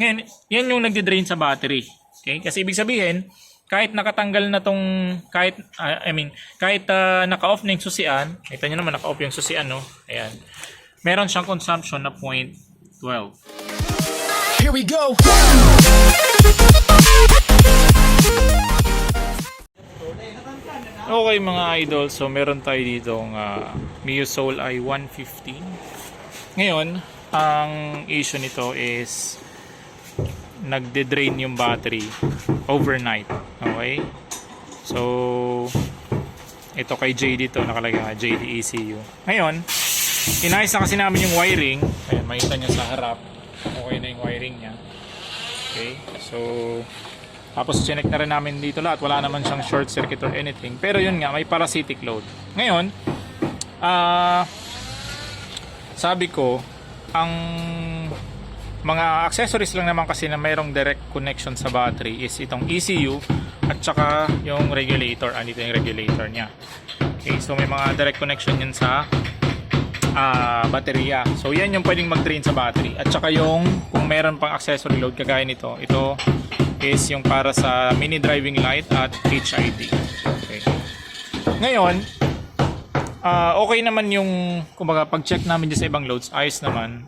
Ngayon, yan yung nagde-drain sa battery. Okay? Kasi ibig sabihin, kahit nakatanggal na tong kahit ah, I mean, kahit ah, naka-off na yung susian, kita niyo naman naka-off yung susian, no? Ayan. Meron siyang consumption na 0.12. Here we go. Okay mga idol, so meron tayo dito uh, Mio Soul i115. Ngayon, ang issue nito is nagde-drain yung battery overnight. Okay? So, ito kay JD to, nakalagay nga JD ECU. Ngayon, inayos na kasi namin yung wiring. Ayan, makita nyo sa harap. Okay na yung wiring niya. Okay, so tapos chinek na rin namin dito lahat. Wala naman siyang short circuit or anything. Pero yun nga, may parasitic load. Ngayon, ah sabi ko, ang mga accessories lang naman kasi na mayroong direct connection sa battery is itong ECU at saka yung regulator. Andito yung regulator niya. Okay, so may mga direct connection yun sa ah baterya. So yan yung pwedeng mag-drain sa battery. At saka yung kung meron pang accessory load kagaya nito, ito is yung para sa mini driving light at HID. Okay. Ngayon, ah okay naman yung kumbaga pag-check namin dyan sa ibang loads, ayos naman.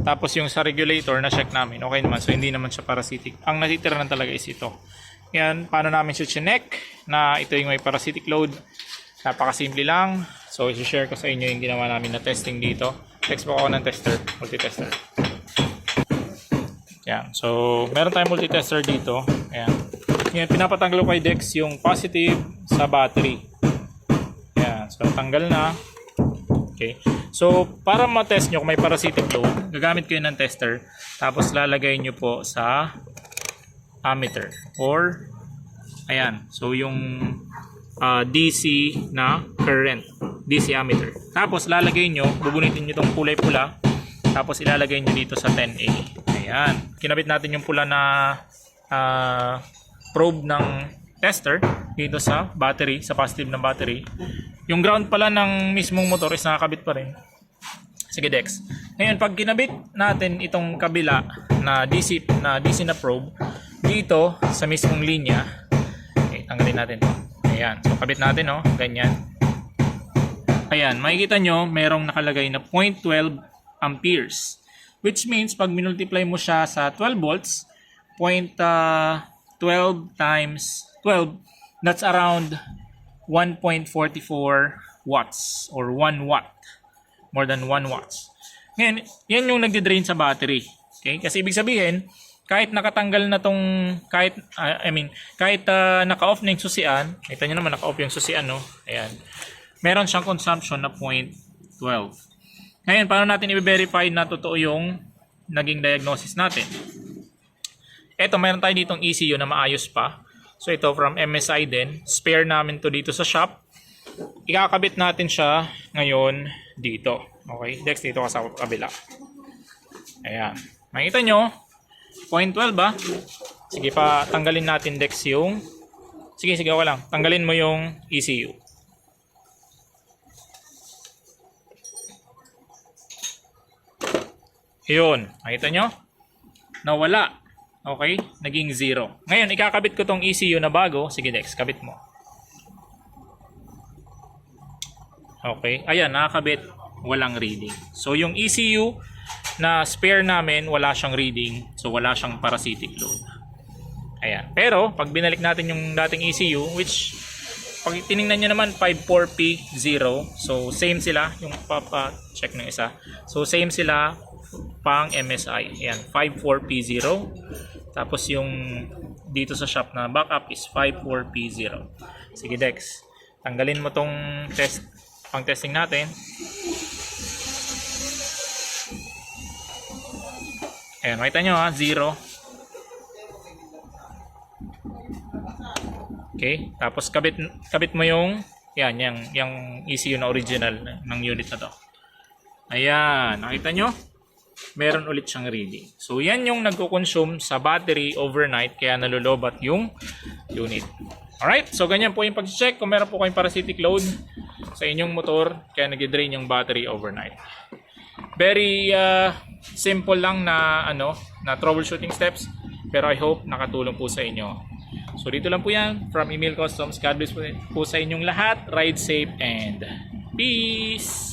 Tapos yung sa regulator na check namin, okay naman. So hindi naman siya parasitic. Ang natitira lang talaga is ito. Yan, paano namin siya chinek na ito yung may parasitic load. Napakasimple lang. So, i-share ko sa inyo yung ginawa namin na testing dito. Text po ako ng tester, multi-tester. Yan. So, meron tayong multi-tester dito. Ayan. Yan, pinapatanggal ko kay Dex yung positive sa battery. Yan. So, tanggal na. Okay. So, para ma-test nyo kung may parasitic load, gagamit kayo ng tester. Tapos, lalagay nyo po sa ammeter. Or, ayan. So, yung ah, DC na current. DC ammeter. Tapos, lalagay nyo, bubunitin nyo itong kulay pula. Tapos, ilalagay nyo dito sa 10A. Ayan. Kinabit natin yung pula na ah, probe ng tester dito sa battery, sa positive ng battery. Yung ground pala ng mismong motor is nakakabit pa rin. Sige Dex. Ngayon pag kinabit natin itong kabila na DC na DC na probe dito sa mismong linya, okay, tanggalin natin. Ayan. So kabit natin oh, ganyan. Ayan, makikita nyo merong nakalagay na 0.12 amperes. Which means pag minultiply mo siya sa 12 volts, 0.12 times 12, that's around 1.44 watts or 1 watt. More than 1 watts. Ngayon, yan yung nagde-drain sa battery. Okay? Kasi ibig sabihin, kahit nakatanggal na tong kahit ah, I mean, kahit ah, naka-off na yung susian, kita niyo naman naka-off yung susian, no? Ayan. Meron siyang consumption na 0.12. Ngayon, paano natin i-verify na totoo yung naging diagnosis natin? Ito, meron tayo ditong ECU na maayos pa. So, ito from MSI din. Spare namin to dito sa shop. Ikakabit natin siya ngayon dito. Okay? Dex, dito ka sa kabila. Ayan. Makita nyo, 0.12 ba? Sige pa, tanggalin natin Dex yung... Sige, sige, okay lang. Tanggalin mo yung ECU. Yun. Makita nyo? Nawala. Okay? Naging zero. Ngayon, ikakabit ko tong ECU na bago. Sige, Dex, kabit mo. Okay. Ayan, nakakabit. Walang reading. So, yung ECU na spare namin, wala siyang reading. So, wala siyang parasitic load. Ayan. Pero, pag binalik natin yung dating ECU, which, pag tiningnan nyo naman, 54P0. So, same sila. Yung papa-check ng isa. So, same sila pang MSI. Ayan, 54P0. Tapos yung dito sa shop na backup is 54P0. Sige Dex, tanggalin mo tong test pang testing natin. Ayan, makita nyo ha, 0. Okay, tapos kabit kabit mo yung yan, yung, yung ECU na original ng unit na to. Ayan, nakita nyo? Meron ulit siyang reading. So, yan yung nagko-consume sa battery overnight kaya nalulobat yung unit. Alright, so ganyan po yung pag-check kung meron po kayong parasitic load sa inyong motor kaya nag-drain yung battery overnight. Very uh, simple lang na ano, na troubleshooting steps. Pero I hope nakatulong po sa inyo. So dito lang po yan from Email Customs. God bless po, sa inyong lahat. Ride safe and peace!